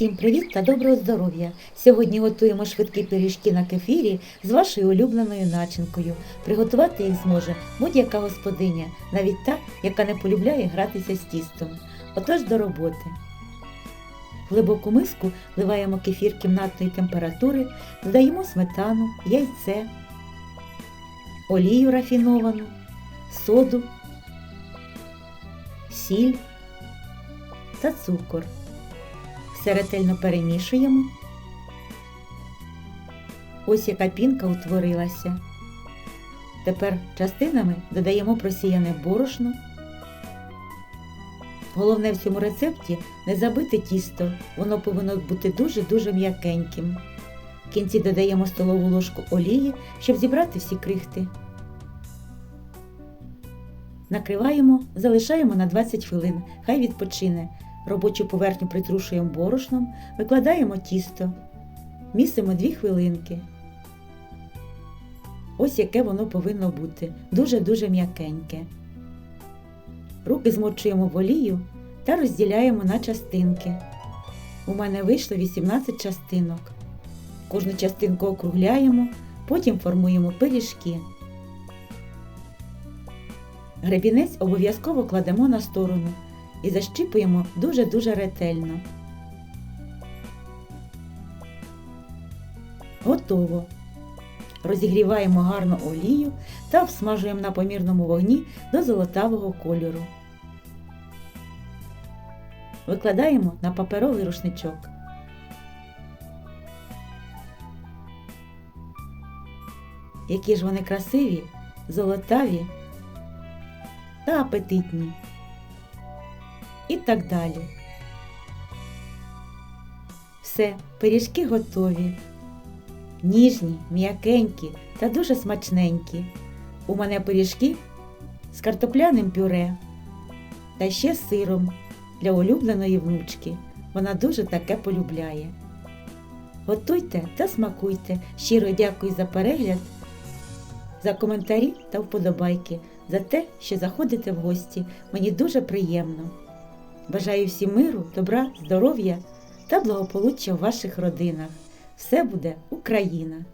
Всім привіт та доброго здоров'я! Сьогодні готуємо швидкі пиріжки на кефірі з вашою улюбленою начинкою. Приготувати їх зможе будь-яка господиня, навіть та, яка не полюбляє гратися з тістом. Отож до роботи. В глибоку миску вливаємо кефір кімнатної температури, додаємо сметану, яйце, олію рафіновану, соду, сіль та цукор. Все ретельно перемішуємо. Ось яка пінка утворилася. Тепер частинами додаємо просіяне борошно. Головне в цьому рецепті не забити тісто, воно повинно бути дуже-дуже м'якеньким. В кінці додаємо столову ложку олії, щоб зібрати всі крихти. Накриваємо, залишаємо на 20 хвилин, хай відпочине. Робочу поверхню притрушуємо борошном, викладаємо тісто, місимо 2 хвилинки. Ось яке воно повинно бути. Дуже-дуже м'якеньке. Руки змочуємо в олію та розділяємо на частинки. У мене вийшло 18 частинок. Кожну частинку округляємо, потім формуємо пиріжки. Гребінець обов'язково кладемо на сторону і защіпуємо дуже-дуже ретельно. Готово. Розігріваємо гарно олію та обсмажуємо на помірному вогні до золотавого кольору. Викладаємо на паперовий рушничок. Які ж вони красиві, золотаві та апетитні і так далі. Все, пиріжки готові. Ніжні, м'якенькі та дуже смачненькі. У мене пиріжки з картопляним пюре та ще сиром для улюбленої внучки. Вона дуже таке полюбляє. Готуйте та смакуйте. Щиро дякую за перегляд, за коментарі та вподобайки, за те, що заходите в гості. Мені дуже приємно. Бажаю всім миру, добра, здоров'я та благополуччя в ваших родинах. Все буде Україна!